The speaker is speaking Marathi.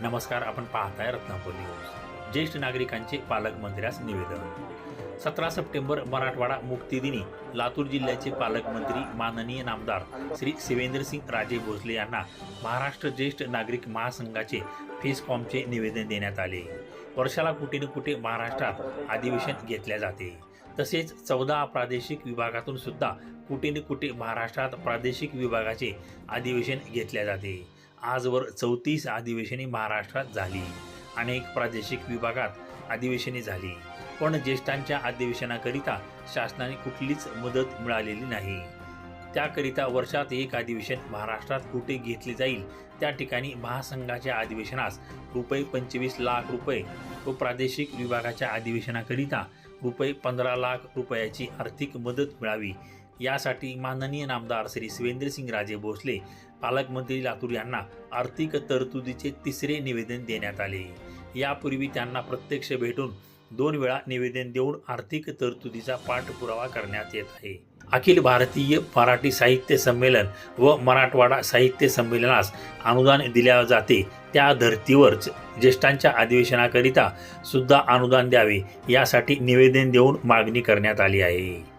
नमस्कार आपण पाहताय रत्नापूर न्यूज ज्येष्ठ नागरिकांचे पालकमंत्र्यास निवेदन. सतरा सप्टेंबर मराठवाडा मुक्तीदिनी लातूर जिल्ह्याचे पालकमंत्री माननीय नामदार श्री शिवेंद्रसिंग राजे भोसले यांना महाराष्ट्र ज्येष्ठ नागरिक महासंघाचे फेसकॉमचे निवेदन देण्यात आले. वर्षाला कुठे न कुठे महाराष्ट्रात अधिवेशन घेतले जाते. तसेच चौदा प्रादेशिक विभागातून सुद्धा कुठे न कुठे महाराष्ट्रात प्रादेशिक विभागाचे अधिवेशन घेतले जाते. आजवर चौतीस अधिवेशने महाराष्ट्रात झाली. अनेक प्रादेशिक विभागात अधिवेशने झाली. पण ज्येष्ठांच्या अधिवेशनाकरिता शासनाने कुठलीच मदत मिळालेली नाही. त्याकरिता वर्षात एक अधिवेशन महाराष्ट्रात कुठे घेतले जाईल त्या ठिकाणी महासंघाच्या अधिवेशनास रुपये पंचवीस लाख रुपये व प्रादेशिक विभागाच्या अधिवेशनाकरिता रुपये पंधरा लाख रुपयाची आर्थिक मदत मिळावी. यासाठी माननीय नामदार श्री शिवेंद्रसिंग राजे भोसले पालकमंत्री लातूर यांना आर्थिक तरतुदीचे तिसरे निवेदन देण्यात आले. यापूर्वी त्यांना प्रत्यक्ष भेटून दोन वेळा निवेदन देऊन आर्थिक तरतुदीचा पाठपुरावा करण्यात येत आहे. अखिल भारतीय मराठी साहित्य संमेलन व मराठवाडा साहित्य संमेलनास अनुदान दिल्या जाते. त्या धर्तीवरच ज्येष्ठांच्या अधिवेशनाकरिता सुद्धा अनुदान द्यावे यासाठी निवेदन देऊन मागणी करण्यात आली आहे.